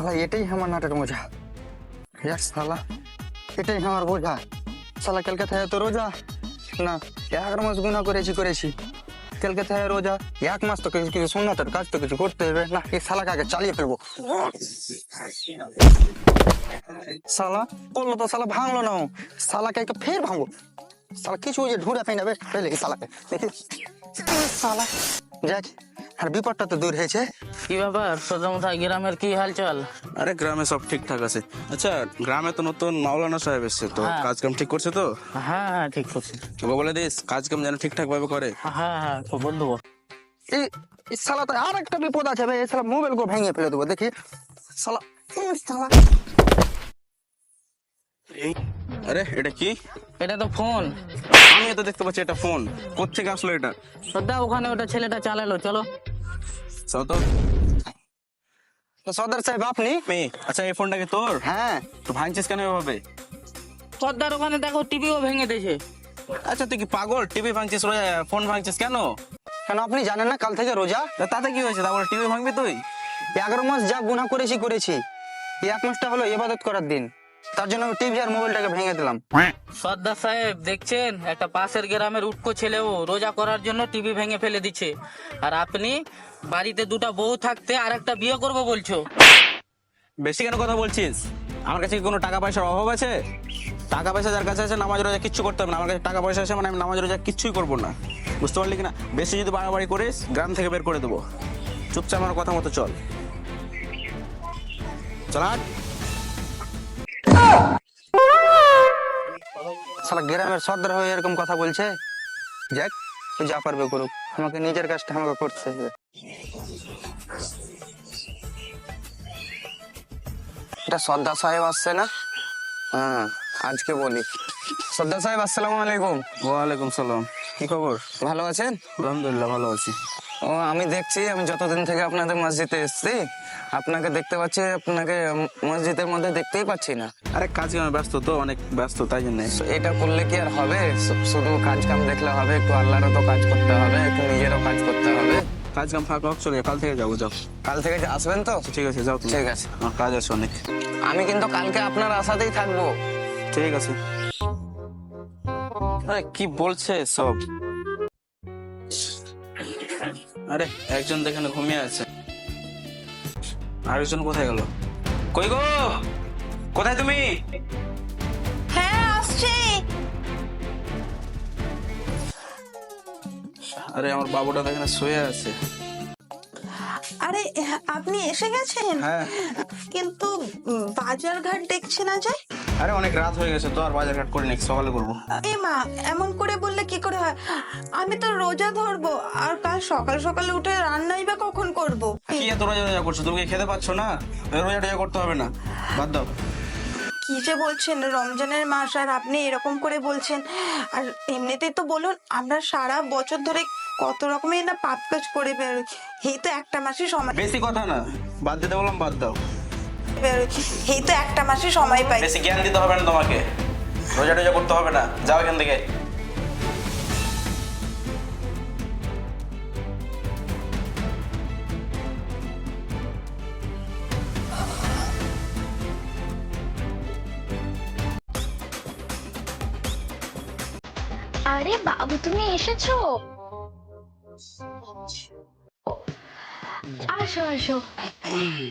সালা এটাই আমার নাটের মজা। এক সালা এটাই আমার বোঝা। সালা কলকাতায় তো রোজা? না এগারো মাস গুণা করেছি করেছি। কলকাতায় রোজা, এক মাস তো কিছু কিছু সুন্নাতের কাজ তো কিছু করতে হবে। না, এই শালাকে আগে চালিয়ে ফেলব। শালা, করল তো শালা ভাঙলো না শালাকে ফের ভাঙবো। শালা, কিছু যে ঢুঁড়ে পেয়ে নেবে এই শালাকে। দেখি। শালা যাক আর বিপদটা তো দূর হয়েছে। কি ব্যাপার? সোজামুঠা গ্রামের কি হালচাল? আরে গ্রামে সব ঠিকঠাক আছে। আচ্ছা গ্রামে তো নতুন মাওলানা সাহেব এসছে তো হ্যাঁ। কাজ কাম ঠিক করছে তো? হ্যাঁ হ্যাঁ ঠিক করছি। ওকে বলে দিস কাজ কাম যেন ঠিকঠাক ভাবে করে। হ্যাঁ হ্যাঁ তো দেবো। এই এই শালা তো আর একটা বিপদ আছে ভাই। এই শালা মোবাইল কো ভেঙে ফেলে দেবো দেখি। শালা এই শালা। আরে এটা কি? এটা তো ফোন আমি তো দেখতে পাচ্ছি এটা ফোন কোথেকে আসলো এটা? শ্রদ্ধা ওখানে ওটা ছেলেটা চালালো চলো। তো সর্দার সাহেব আপনি? মেয়ে আচ্ছা এই ফোনটা কি তোর? হ্যাঁ। তো ভাঙছিস কেন এভাবে? শ্রদ্ধার ওখানে দেখো টিভিও ভেঙে দিয়েছে। আচ্ছা তুই কি পাগল? টিভি ভাঙছিস রোজা ফোন ভাঙছিস কেন? কেন আপনি জানেন না কাল থেকে রোজা? তা তাতে কি হয়েছে? তারপরে টিভি ভাঙবি তুই? এগারো মাস যা গুণা করেছি করেছি। এই এক মাসটা হলো ইবাদত করার দিন। তার জন্য আমি টিভি আর মোবাইলটাকে ভেঙে দিলাম। সর্দার সাহেব দেখছেন? একটা পাশের গ্রামের উটকো ছেলেও রোজা করার জন্য টিভি ভেঙে ফেলে দিচ্ছে। আর আপনি বাড়িতে দুটা বউ থাকতে আর একটা বিয়ে করব বলছো? বেশি কেন কথা বলছিস? আমার কাছে কি কোনো টাকা পয়সার অভাব আছে? টাকা পয়সা যার কাছে আছে নামাজ রোজা কিচ্ছু করতে হবে না। আমার কাছে টাকা পয়সা আছে মানে আমি নামাজ রোজা কিচ্ছুই করব না। বুঝতে পারলি কিনা? বেশি যদি বাড়াবাড়ি করিস গ্রাম থেকে বের করে দেবো। চুপচাপ আমার কথা মতো চল। চল। শালা গ্রামের সর্দার হয়ে এরকম কথা বলছে। যাক ও যা পারবে করুক। আমাকে নিজের কাজটা আমাকে করতে হবে। এটা সর্দার সাহেব আসছে না? হ্যাঁ আজকে বলি। সর্দার সাহেব আসসালামু আলাইকুম। ওয়ালাইকুম সালাম। কি খবর? ভালো আছেন? আলহামদুলিল্লাহ ভালো আছি। ও আমি দেখছি আমি যতদিন থেকে আপনাদের মসজিদে এসেছি আপনাকে দেখতে পাচ্ছি আপনাকে মসজিদের মধ্যে দেখতেই পাচ্ছি না। আরে কাজ কামে ব্যস্ত তো অনেক ব্যস্ত তাই জন্য। এটা করলে কি আর হবে? শুধু কাজ কাম দেখলে হবে একটু আল্লাহরও তো কাজ করতে হবে একটু নিজেরও কাজ করতে হবে। কাজ কাম ফাঁকা হোক চলে কাল থেকে যাব যাও। কাল থেকে আসবেন তো? ঠিক আছে যাও ঠিক আছে। আমার কাজ আছে অনেক। আমি কিন্তু কালকে আপনার আশাতেই থাকব। ঠিক আছে। আরে কি বলছে সব আরে একজন দেখেন ঘুমিয়ে আছে। আরেকজন কোথায় গেল? কই গো? কোথায় তুমি? হ্যাঁ আসছে। আরে আমার বাবুটা দেখেন শুয়ে আছে। আরে আপনি এসে গেছেন? হ্যাঁ। কিন্তু বাজার ঘাট দেখছে না যায় আরে অনেক রাত হয়ে গেছে তো আর বাজার ঘাট করে নাকি সকালে করব। এ মা এমন করে বললে কি করে হয়? আমি তো রোজা ধরবো আর কাল সকাল সকালে উঠে রান্নাই বা কখন করব? কি এত রোজা রোজা করছ? তুমি কি খেতে পাচ্ছ না? রোজা টোজা করতে হবে না। বাদ দাও। কি যে বলছেন রমজানের মাস আর আপনি এরকম করে বলছেন। আর এমনিতেই তো বলুন আমরা সারা বছর ধরে কত রকমের না পাপ কাজ করে বেরোই। এই তো একটা মাসই সময়। বেশি কথা না। বাদ দিতে বললাম বাদ দাও। বেরোই এই তো একটা মাসই সময় পাই। বেশি জ্ঞান দিতে হবে না তোমাকে। রোজা টোজা করতে হবে না। যাও এখান থেকে। আরে বাবু তুমি এসেছ? আসো আসো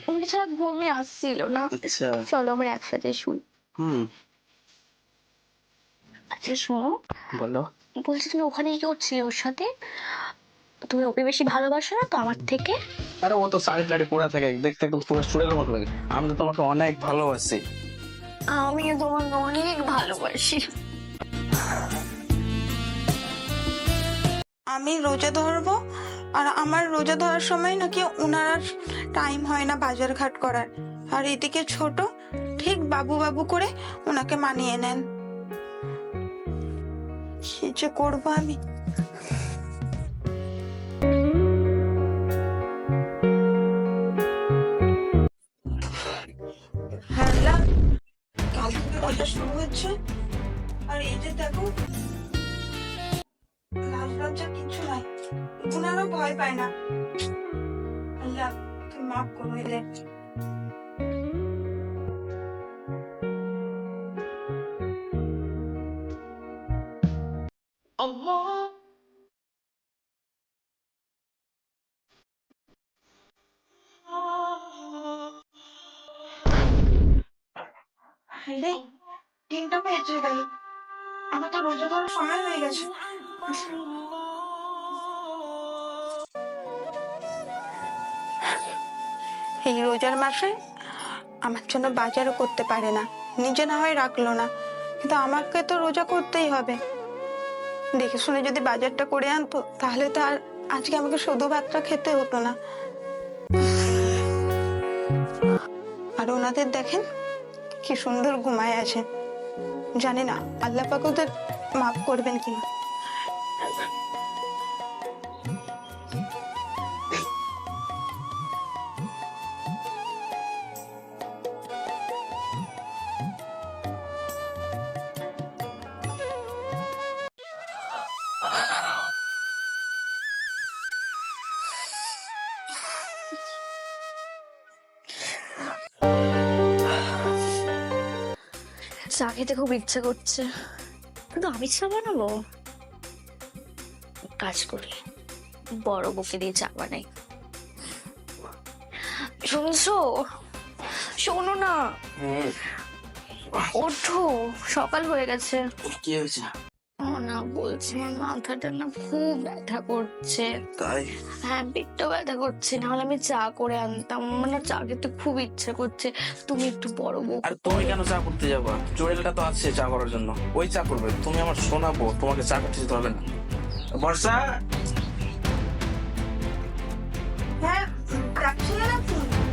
উনি ছাড়া ঘুমে আসছিল না। আচ্ছা। চলো আমরা একসাথে শুই। হুম। আচ্ছা শোনো। বলো। বলছি তুমি ওখানে কি করছিলে ওর সাথে। তুমি ওকে বেশি ভালোবাসো না তো আমার থেকে? আরে ও তো শাড়ি টাড়ি পরে থাকে দেখতে একদম পুরো স্টুডেন্টের মতো লাগে। আমি তো তোমাকে অনেক ভালোবাসি। আমিও তোমাকে অনেক ভালোবাসি। আমি রোজা ধরবো? আর আমার রোজা ধরার সময় নাকি ওনার টাইম হয় না বাজার ঘাট করার। আর এদিকে ছোট, ঠিক বাবু বাবু করে ওনাকে মানিয়ে নেন। কি যে করব আমি? হ্যাঁ শুরু হচ্ছে। আর এই যে দেখো hakkını öyle Allah আমার তো রোজা সময় হয়ে গেছে এই রোজার মাসে আমার জন্য বাজারও করতে পারে না। নিজে না হয় রাখল না। কিন্তু আমাকে তো রোজা করতেই হবে। দেখে শুনে যদি বাজারটা করে আনতো, তাহলে তো আর আজকে আমাকে শুধু ভাতটা খেতে হতো না। আর ওনাদের দেখেন, কি সুন্দর ঘুমায় আছে। জানি না, আল্লাহ পাক ওদের মাফ করবেন কিনা। খেতে খুব ইচ্ছে করছে। কিন্তু আমি চা বানাবো? কাজ করি। বড় বুকে দিয়ে চা বানাই। শুনছো? শোনো না। ওঠো সকাল হয়ে গেছে। কি হয়েছে? না আমার মাথাটা না খুব ব্যথা করছে। তাই? হ্যাঁ পেটটা ব্যথা করছে নাহলে আমি চা করে আনতাম। আমার না চা খেতে খুব ইচ্ছে করছে। তুমি একটু বড় বউ। আর তুমি কেন চা করতে যাবা? চুড়েলটা তো আছে চা করার জন্য। ওই চা করবে। তুমি আমার শোনাবো তোমাকে চা করতে যেতে হবে না। বর্ষা! হ্যাঁ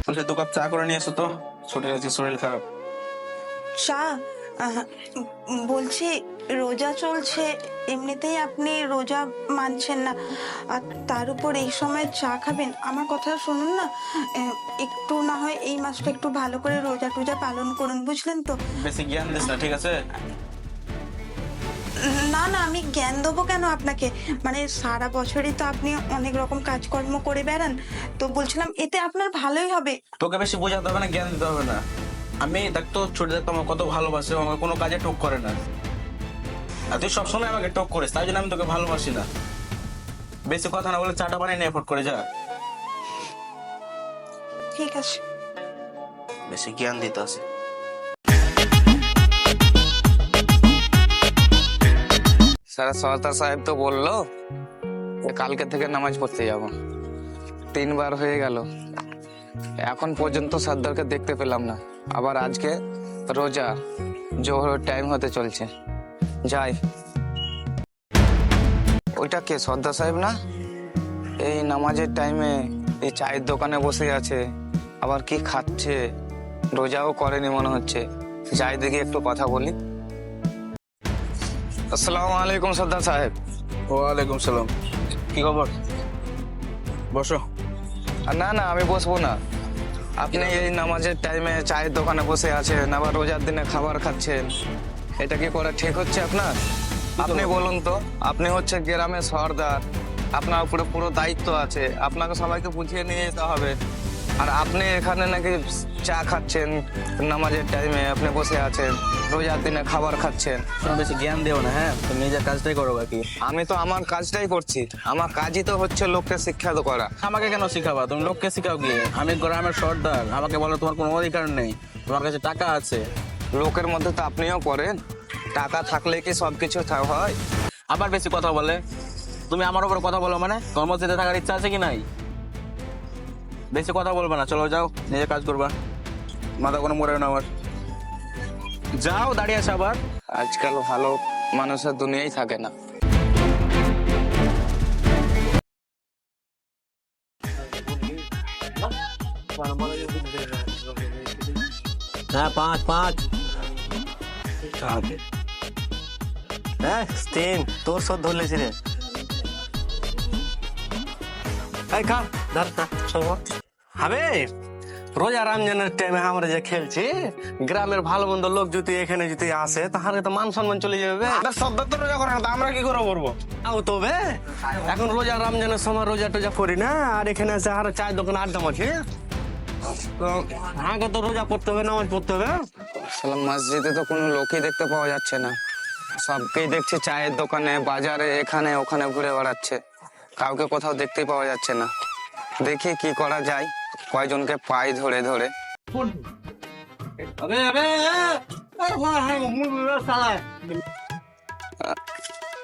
বলছে দু কাপ চা করে নিয়ে এসো তো। ছোটের আজকে শরীর খারাপ। চা? বলছি রোজা চলছে এমনিতেই আপনি রোজা মানছেন না। আর তার উপর এই সময় চা খাবেন আমার কথা শুনুন না। একটু না হয় এই মাসটা একটু ভালো করে রোজা টোজা পালন করুন বুঝলেন তো? বেশি জ্ঞান দিস না ঠিক আছে? না না আমি জ্ঞান দেবো কেন আপনাকে? মানে সারা বছরই তো আপনি অনেক রকম কাজকর্ম করে বেড়ান তো বলছিলাম এতে আপনার ভালোই হবে। তোকে বেশি বোঝাতে হবে না জ্ঞান দিতে হবে না। আমি দেখতো ছোট দেখতো আমার কত ভালোবাসে আমার কোনো কাজে টোক করে না। আর তুই সবসময় আমাকে টোক করিস তাই জন্য আমি তোকে ভালোবাসি না। বেশি কথা না বলে চাটা বানিয়ে নিয়ে এফোর্ট করে যা। ঠিক আছে। বেশি জ্ঞান দিতে আছে। স্যার সরদার সাহেব তো বলল যে কালকে থেকে নামাজ পড়তে যাব। তিনবার হয়ে গেল। এখন পর্যন্ত সর্দারকে দেখতে পেলাম না। আবার আজকে রোজা জোহরের টাইম হতে চলছে। যাই। ওইটা কে সর্দার সাহেব না? এই নামাজের টাইমে এই চায়ের দোকানে বসে আছে আবার কি খাচ্ছে? রোজাও করেনি মনে হচ্ছে। যাই দেখি একটু কথা বলি। আসসালামু আলাইকুম সর্দার সাহেব। ওয়ালাইকুম সালাম। কি খবর? বসো। না না আমি বসবো না। আপনি এই নামাজের টাইমে চায়ের দোকানে বসে আছেন আবার রোজার দিনে খাবার খাচ্ছেন। এটা কি করা ঠিক হচ্ছে আপনার? আপনি বলুন তো আপনি হচ্ছে গ্রামের সর্দার। আপনার উপরে পুরো দায়িত্ব আছে। আপনাকে সবাইকে বুঝিয়ে নিয়ে যেতে হবে। আর আপনি এখানে নাকি চা খাচ্ছেন নামাজের টাইমে আপনি বসে আছেন রোজার দিনে খাবার খাচ্ছেন। বেশি জ্ঞান দেও না হ্যাঁ? তুমি নিজের কাজটাই করো বাকি। আমি তো আমার কাজটাই করছি। আমার কাজই তো হচ্ছে লোককে শিক্ষা করা। আমাকে কেন শিখাবা? তুমি লোককে শিখাও গিয়ে আমি গ্রামের সর্দার। আমাকে বলো তোমার কোনো অধিকার নেই। তোমার কাছে টাকা আছে। লোকের মধ্যে তো আপনিও করেন। টাকা থাকলে কি সবকিছু থা- হয়? আবার বেশি কথা বলে। তুমি আমার উপর কথা বলো মানে? তোমার মধ্যে থাকার ইচ্ছা আছে কি নাই? বেশি কথা বলবে না চলো যাও নিজে কাজ করবা। মাথা কোনো মরে না আমার। যাও দাঁড়িয়ে আছে আবার। আজকাল ভালো মানুষের দুনিয়াই থাকে না। হ্যাঁ পাঁচ পাঁচ। হ্যাঁ তোর সব ধরলেছি রে। এই খা ধর ধর, হবে রোজা রমজানের টাইমে আমরা যে খেলছি গ্রামের ভালো মন্দ লোক যদি এখানে যদি আসে তাহলে তো মান সম্মান চলে যাবে শব্দ তো রোজা করে না তা আমরা কি করে করব? তাও তো এখন রোজা রমজানের সময় রোজা টোজা করি না আর এখানে এসে আর চায়ের দোকানে আড্ডা মারছি আগে তো রোজা পড়তে হবে নামাজ পড়তে হবে সালাম মসজিদে তো কোনো লোকই দেখতে পাওয়া যাচ্ছে না। সবকেই দেখছি চায়ের দোকানে বাজারে এখানে ওখানে ঘুরে বেড়াচ্ছে। কাউকে কোথাও দেখতেই পাওয়া যাচ্ছে না। দেখি কি করা যায় কয়জনকে পাই ধরে ধরে। আবে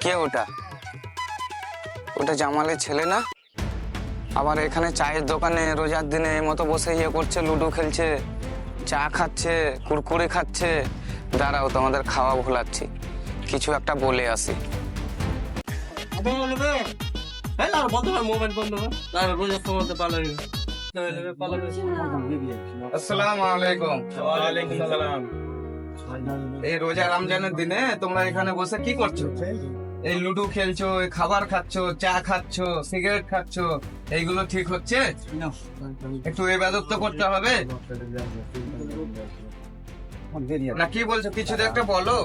কে ওটা? ওটা জামালের ছেলে না? আবার এখানে চায়ের দোকানে রোজার দিনে মতো বসে ইয়ে করছে লুডো খেলছে চা খাচ্ছে কুরকুরে খাচ্ছে। দাঁড়াও তোমাদের খাওয়া ভোলাচ্ছি। কিছু একটা বলে আসি। এই রোজা রমজানের দিনে তোমরা এখানে বসে কি করছ? এই লুডো খেলছো এই খাবার খাচ্ছো চা খাচ্ছো সিগারেট খাচ্ছো এইগুলো ঠিক হচ্ছে? একটু এবাদত তো করতে হবে? না কি বলছো? কিছু তো একটা বলো।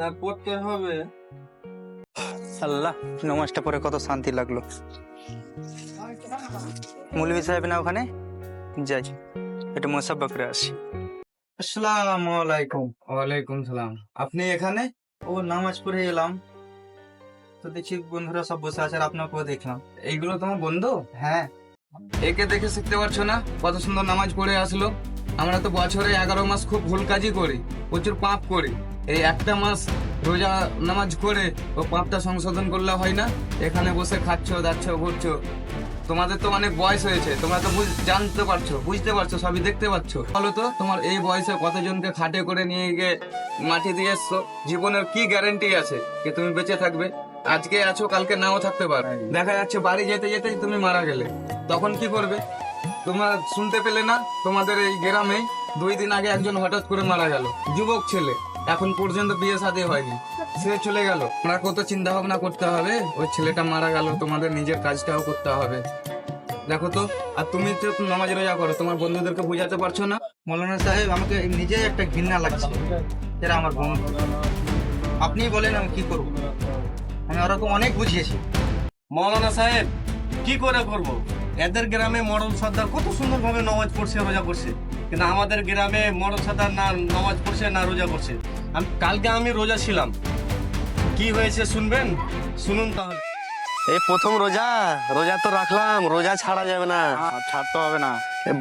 না করতে হবে। আল্লাহ নমাজটা পরে কত শান্তি লাগল। মৌলভী সাহেব না ওখানে? যাই একটু মোসাব্বা করে আসি। আসসালামু আলাইকুম। ওয়ালাইকুম সালাম। আপনি এখানে? ও নামাজ পড়ে এলাম। তো দেখছি বন্ধুরা সব বসে আছে আর আপনাকেও দেখলাম। এইগুলো তোমার বন্ধু? হ্যাঁ। একে দেখে শিখতে পারছ না? কত সুন্দর নামাজ পড়ে আসলো। আমরা তো বছরে এগারো মাস খুব ভুল কাজই করি প্রচুর পাপ করি। এই একটা মাস রোজা নামাজ করে ও পাপটা সংশোধন করলে হয় না? এখানে বসে খাচ্ছো দাচ্ছ ঘুরছো। তোমাদের তো অনেক বয়স হয়েছে তোমরা তো জানতে পারছ বুঝতে পারছ সবই দেখতে পাচ্ছ। বলো তো তোমার এই বয়সে কতজনকে খাটে করে নিয়ে গিয়ে মাটি দিয়ে এসছো? জীবনের কি গ্যারেন্টি আছে যে তুমি বেঁচে থাকবে? আজকে আছো কালকে নাও থাকতে পারো। দেখা যাচ্ছে বাড়ি যেতে যেতেই তুমি মারা গেলে। তখন কি করবে? তোমরা শুনতে পেলে না? তোমাদের এই গ্রামে দুই দিন আগে একজন হঠাৎ করে মারা গেল। যুবক ছেলে। এখন পর্যন্ত বিয়ে শাদী হয়নি। সে চলে গেল। আমরা কত চিন্তা ভাবনা করতে হবে? ওই ছেলেটা মারা গেল তোমাদের নিজের কাজটাও করতে হবে। দেখো তো আর তুমি তো নামাজ রোজা করো। তোমার বন্ধুদেরকে বোঝাতে পারছ না? মৌলানা সাহেব আমাকে নিজেই একটা ঘৃণা লাগছে। এরা আমার বন্ধু। আপনিই বলেন আমি কি করব? আমি ওরকম অনেক বুঝিয়েছি। মৌলানা সাহেব কি করে করব? এদের গ্রামে মরণ সর্দার কত সুন্দরভাবে নামাজ পড়ছে রোজা করছে কিন্তু আমাদের গ্রামে মরণ সর্দার না নামাজ পড়ছে না রোজা করছে আমি কালকে আমি রোজা ছিলাম। কি হয়েছে শুনবেন? শুনুন তাহলে। এই প্রথম রোজা রোজা তো রাখলাম রোজা ছাড়া যাবে না। ছাড়তে হবে না।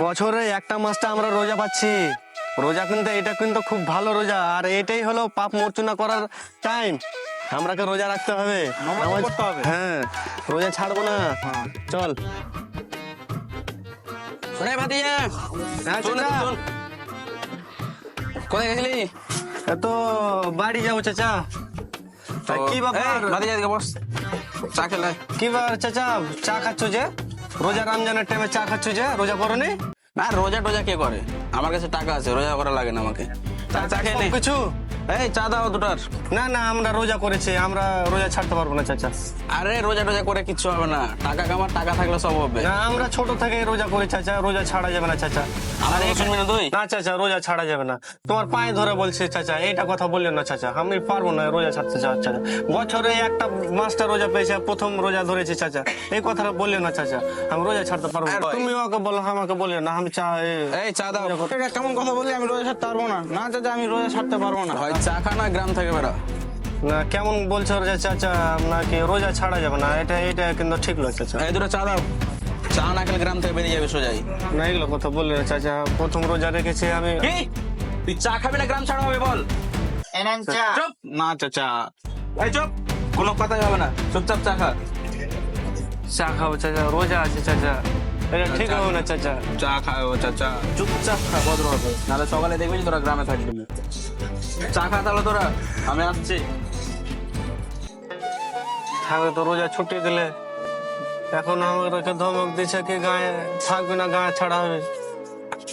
বছরে একটা মাসটা আমরা রোজা পাচ্ছি। রোজা কিন্তু এটা কিন্তু খুব ভালো রোজা। আর এটাই হলো পাপ মোচনা করার টাইম আমরাকে রোজা রাখতে হবে। নামাজ পড়তে হবে। হ্যাঁ রোজা ছাড়বো না। চল। শোনে ভাতিজা হ্যাঁ, চাচা। শোন। কোথায় গেছিলি? এ তো বাড়ি যাব চাচা। কি ব্যাপার? ভাতিজা বস। চা খেলে। কি ব্যাপার চাচা? চা খাচ্ছ যে? রোজা রমজানের টাইমে চা খাচ্ছ যে? রোজা করনি? না রোজা টোজা কে করে? আমার কাছে টাকা আছে রোজা করা লাগে না আমাকে। চা চা খেয়ে নে। কিছু এই চা দাও দুটার। না না আমরা রোজা করেছি আমরা রোজা ছাড়তে পারব না চাচা। আরে রোজা টোজা করে কিচ্ছু হবে না। টাকা কামার টাকা থাকলে সব হবে। না আমরা ছোট থেকে রোজা করি চাচা রোজা ছাড়া যাবে না চাচা। শুনবি না তুই? না চাচা রোজা ছাড়া যাবে না। তোমার পায়ে ধরে বলছে চাচা এইটা কথা বললেন না চাচা। আমি পারব না রোজা ছাড়তে চাচা। বছরে একটা মাসটা রোজা পেয়েছে প্রথম রোজা ধরেছে চাচা। এই কথাটা বললেন না চাচা। আমি রোজা ছাড়তে পারব না। তুমি আমাকে বলো আমাকে বললেন না আমি চা এই চা দাও। এটা কেমন কথা বললি আমি রোজা ছাড়তে পারব না। না চাচা আমি রোজা ছাড়তে পারব না। চা খা না গ্রাম থেকে বেরো। না কেমন বলছো রোজা চাচা নাকি রোজা ছাড়া যাবে না এটা এটা কিন্তু ঠিক নয় চাচা। এই দুটো চা দাও। চা না খেলে গ্রাম থেকে বেরিয়ে যাবে সোজাই না এগুলো কথা বললেন না চাচা প্রথম রোজা রেখেছি আমি। কি? তুই চা খাবি না গ্রাম ছাড়া হবে বল। চুপ। না চাচা। এই চুপ। কোনো কথাই হবে না। চুপচাপ চা খা। চা খাব চাচা রোজা আছে চাচা। এটা ঠিক হবে না চাচা। চা খাও চাচা। চুপচাপ খা ভদ্র হবে নাহলে সকালে দেখবি তোরা গ্রামে থাকবি চা খা তাহলে তোরা আমি আসছি। থাকবে তো রোজা ছুটি দিলে এখন আমাকে ধমক দিচ্ছে কি গায়ে থাকবে না গায়ে ছাড়া হবে।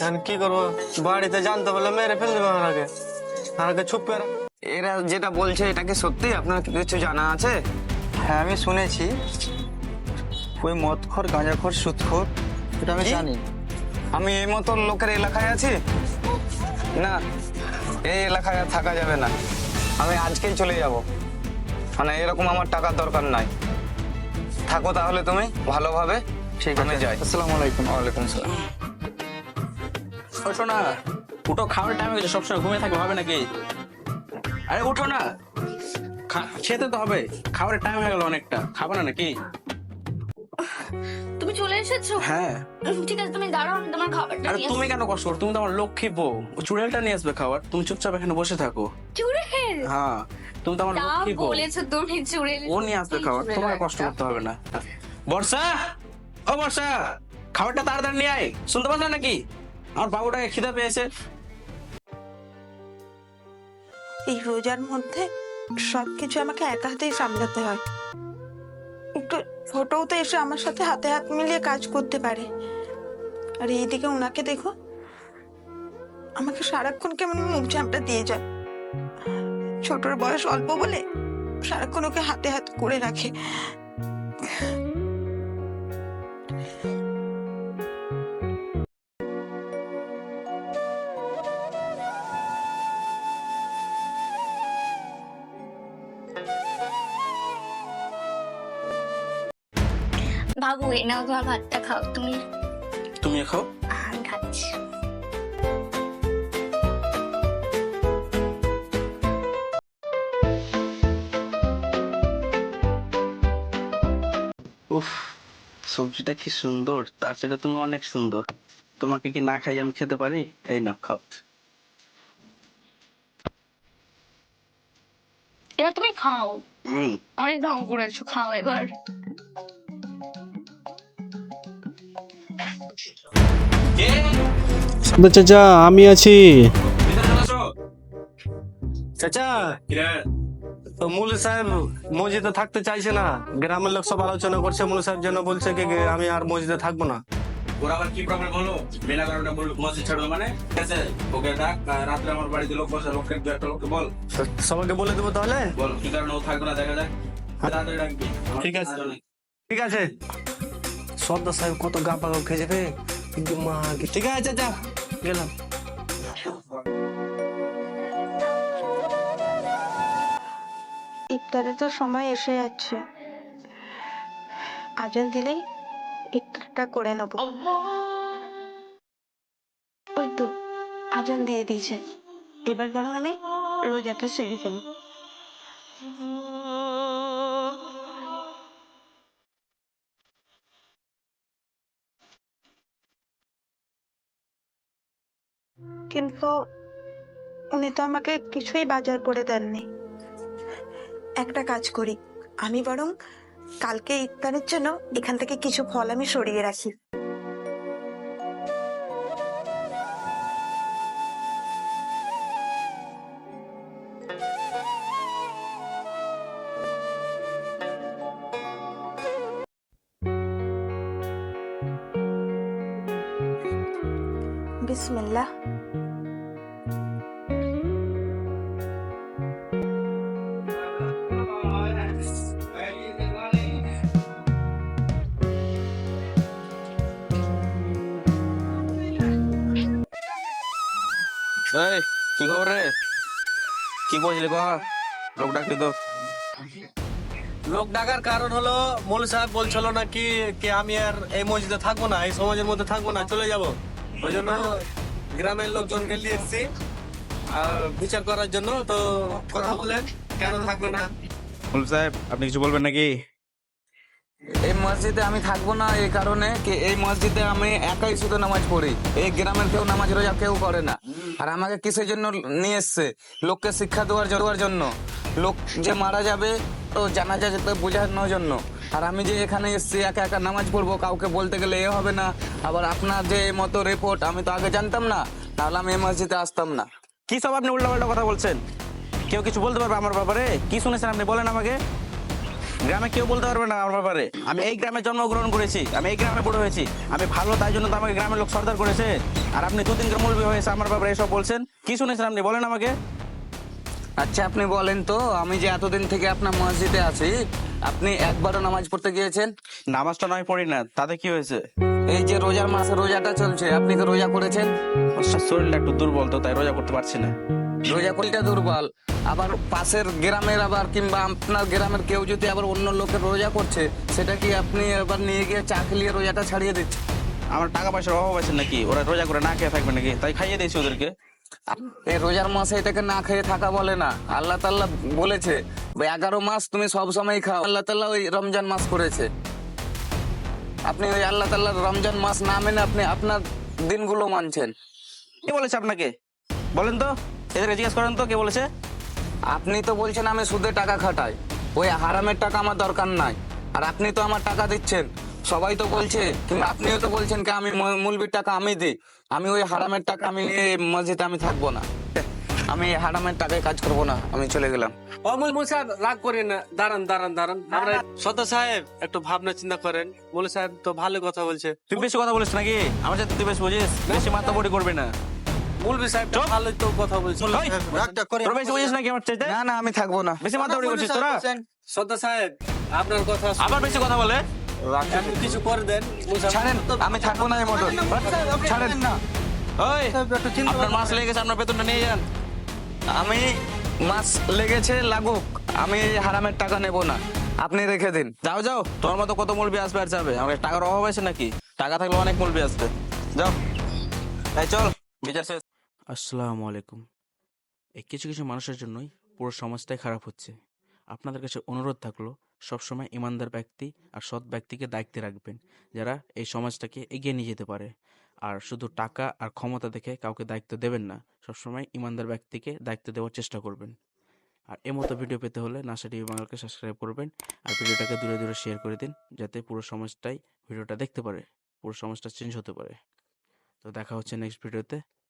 এখন কি করব? বাড়িতে জানতে পারলে মেরে ফেল দেবে আমাকে আমাকে ছুপে এরা যেটা বলছে এটা কি সত্যি? আপনার কিছু জানা আছে? হ্যাঁ আমি শুনেছি। ওই মদখোর গাঁজাখোর সুদখোর। এটা আমি জানি। আমি এই মতন লোকের এলাকায় আছি? না এই এলাকায় আর থাকা যাবে না। আমি আজকেই চলে যাব। মানে এরকম আমার টাকার দরকার নাই। থাকো তাহলে তুমি ভালোভাবে। ঠিক আমি যাই। আসসালামু আলাইকুম। ওয়ালাইকুম সালাম ও শোনা উঠো খাওয়ার টাইম হয়েছে সবসময় ঘুমিয়ে থাকবে হবে নাকি? আরে উঠো না। খেতে তো হবে। খাবারের টাইম হয়ে গেল অনেকটা। খাবে না নাকি? এসেছ? হ্যাঁ। ঠিক আছে তুমি দাঁড়াও আমি তোমার খাবারটা আরে নিয়ে তুমি কেন কষ্ট করো? তুমি তো আমার লক্ষ্মী বউ। ও চুড়েলটা নিয়ে আসবে খাবার। তুমি চুপচাপ এখানে বসে থাকো। চুড়ে হ্যাঁ তুমি তো আমার তা লক্ষ্মী বউ। বলেছ তুমি চুড়ে ও নিয়ে আসবে খাবার। তোমার কষ্ট করতে হবে না। বর্ষা! ও বর্ষা! খাবারটা তাড়াতাড়ি নিয়ে আয়। শুনতে পাচ্ছ নাকি? আমার বাবুটাকে খিদে পেয়েছে। এই রোজার মধ্যে সবকিছু আমাকে একা হাতেই সামলাতে হয়। ছোটও তো এসে আমার সাথে হাতে হাত মিলিয়ে কাজ করতে পারে। আর এইদিকে ওনাকে দেখো, আমাকে সারাক্ষণ কেমন মুখ ঝাপটা দিয়ে যায় ছোটর বয়স অল্প বলে সারাক্ষণ ওকে হাতে হাত করে রাখে। বাবু এ নাও তোমার ভাতটা খাও তুমি? তুমি খাও? আমি খাচ্ছি। উফ সবজিটা কি সুন্দর তার থেকে তুমি অনেক সুন্দর। তোমাকে কি না খাই আমি খেতে পারি? এই না খাও। এটা তুমি খাও। হুম। অনেক ঢং করেছ খাও এবার। তো চাচা আমি আছি। চাচা তো মুল সাহেব মসজিদে থাকতে চাইছে না। গ্রামের লোক সব আলোচনা করছে মুল সাহেব যেন বলছে কি আমি আর মসজিদে থাকব না। ওর আবার কি প্রবলেম হলো? বেলা কারণটা মসজিদ ছাড়লো মানে? ঠিক আছে ওকে ডাক রাত্রে আমার বাড়িতে লোক বসে লোককে দু একটা লোককে বল। সবাইকে বলে দেবো তাহলে? বল কি কারণে ও থাকবে না দেখা যাক। তাড়াতাড়ি ডাকবি আমার ঠিক আছে। ঠিক আছে। সর্দার সাহেব কত গা পাগল খেয়েছে রে। কিন্তু মা ঠিক আছে চাচা গেলাম। ইফতারে তো সময় এসে যাচ্ছে। আজান দিলেই ইফতারটা করে নেব। ওই তো আজান দিয়ে দিয়েছে। এবার বরং আমি রোজাটা সেরে ফেলি কিন্তু উনি তো আমাকে কিছুই বাজার করে দেননি। একটা কাজ করি। আমি বরং কালকে ইফতারের জন্য এখান থেকে কিছু ফল আমি সরিয়ে রাখি। এই কি খবর রে কি বলছিলি কহ লোক ডাকলি তো লোক ডাকার কারণ হলো মৌল সাহেব বলছিল নাকি কি আমি আর এই মসজিদে থাকব না এই সমাজের মধ্যে থাকব না চলে যাব। ওই জন্য গ্রামের লোকজনকে নিয়ে এসেছি। আর বিচার করার জন্য তো কথা বলেন কেন থাকবে না? মুল সাহেব আপনি কিছু বলবেন নাকি? এই মসজিদে আমি থাকব না এই কারণে কি এই মসজিদে আমি একাই শুধু নামাজ পড়ি। এই গ্রামের কেউ নামাজ রোজা কেউ করে না। আর আমাকে কিসের জন্য নিয়ে এসছে? লোককে শিক্ষা দেওয়ার জন্য। লোক যে মারা যাবে তো জানা জানাজা যেতে বোঝানোর জন্য। আর আমি যে এখানে এসছি, একা একা নামাজ পড়ব, কাউকে বলতে গেলে এ হবে না। আবার আপনার যে মতো রিপোর্ট আমি তো আগে জানতাম না। তাহলে আমি এই মসজিদে আসতাম না। কি সব আপনি উল্টাপাল্টা কথা বলছেন? কেউ কিছু বলতে পারবে আমার ব্যাপারে? কি শুনেছেন আপনি? বলেন আমাকে। গ্রামে কেউ বলতে পারবে না আমার ব্যাপারে। আমি এই গ্রামে জন্মগ্রহণ করেছি আমি এই গ্রামে বড় হয়েছি। আমি ভালো তাই জন্য তো আমাকে গ্রামের লোক সর্দার করেছে। আর আপনি দুদিনকে মুলবি হয়েছে আমার ব্যাপারে এসব বলছেন। কি শুনেছেন আপনি? বলেন আমাকে। আচ্ছা আপনি বলেন তো আমি যে এতদিন থেকে আপনার মসজিদে আছি আপনি একবারও নামাজ পড়তে গিয়েছেন? নামাজটা নয় পড়ি না। তাতে কি হয়েছে? এই যে রোজার মাসে রোজাটা চলছে আপনি কি রোজা করেছেন? শরীরটা একটু দুর্বল তো তাই রোজা করতে পারছি না। রোজা করিটা দুর্বল। আবার পাশের গ্রামের আবার কিংবা আপনার গ্রামের কেউ যদি আবার অন্য লোকের রোজা করছে সেটা কি আপনি এবার নিয়ে গিয়ে চা খেলিয়ে রোজাটা ছাড়িয়ে দিচ্ছেন? আমার টাকা পয়সার অভাব আছে নাকি? ওরা রোজা করে না খেয়ে থাকবে নাকি? তাই খাইয়ে দিয়েছি ওদেরকে। এই রোজার মাসে এটাকে না খেয়ে থাকা বলে না। আল্লাহ তাল্লাহ বলেছে এগারো মাস তুমি সব সময় খাও। আল্লাহ তাল্লাহ ওই রমজান মাস করেছে। আপনি ওই আল্লাহ তাল্লাহ রমজান মাস না মেনে আপনি আপনার দিনগুলো মানছেন। কে বলেছে আপনাকে? বলেন তো। এদেরকে জিজ্ঞেস করেন তো কে বলেছে? আপনি তো বলছেন আমি সুদে টাকা খাটাই। ওই হারামের টাকা আমার দরকার নাই। আর আপনি তো আমার টাকা দিচ্ছেন। সবাই তো বলছে কিন্তু আপনিও তো বলছেন কি আমি মুলবির টাকা আমি দিই। আমি ওই হারামের টাকা আমি নিয়ে মসজিদে আমি থাকব না। আমি হারামের টাকায় কাজ করব না। আমি চলে গেলাম। অমল মুল সাহেব রাগ করেন না। দাঁড়ান দাঁড়ান দাঁড়ান। আমরা সদর সাহেব একটু ভাবনা চিন্তা করেন। মুল সাহেব তো ভালো কথা বলছে। তুই বেশি কথা বলিস নাকি? আমার সাথে তুই বেশি বুঝিস বেশি মাতাবড়ি করবি না। মুলবি সাহেব ভালো তো কথা বলছে। ওই, রাগটা করে তোরা বেশি বুঝিস নাকি আমার চাইতে না না আমি থাকব না। বেশি মাতাবড়ি করছিস তোরা। সদর সাহেব আপনার কথা আবার বেশি কথা বলে? কিছু করে দেন। ছাড়েন আমি থাকব না এই মোটর ছাড়েন। না। ওই আপনার মাস লেগে আপনার বেতনটা নিয়ে যান। আমি মাস লেগেছে লাগুক। আমি হারামের টাকা নেব না। আপনি রেখে দিন। যাও যাও। তোমার মতো কত মুলবি আসবে আর যাবে? আমার টাকার অভাব আছে নাকি? টাকা থাকলে অনেক মুলবি আসবে। যাও। তাই চল বিচার শেষ। আসসালামু আলাইকুম। এই কিছু কিছু মানুষের জন্যই পুরো সমাজটাই খারাপ হচ্ছে। আপনাদের কাছে অনুরোধ থাকল, সবসময় ইমানদার ব্যক্তি আর সৎ ব্যক্তিকে দায়িত্বে রাখবেন, যারা এই সমাজটাকে এগিয়ে নিয়ে যেতে পারে। আর শুধু টাকা আর ক্ষমতা দেখে কাউকে দায়িত্ব দেবেন না, সবসময় ইমানদার ব্যক্তিকে দায়িত্ব দেওয়ার চেষ্টা করবেন। আর এ মতো ভিডিও পেতে হলে নাসা টিভি বাংলাকে সাবস্ক্রাইব করবেন আর ভিডিওটাকে দূরে দূরে শেয়ার করে দিন, যাতে পুরো সমাজটাই ভিডিওটা দেখতে পারে, পুরো সমাজটা চেঞ্জ হতে পারে। তো দেখা হচ্ছে নেক্সট ভিডিওতে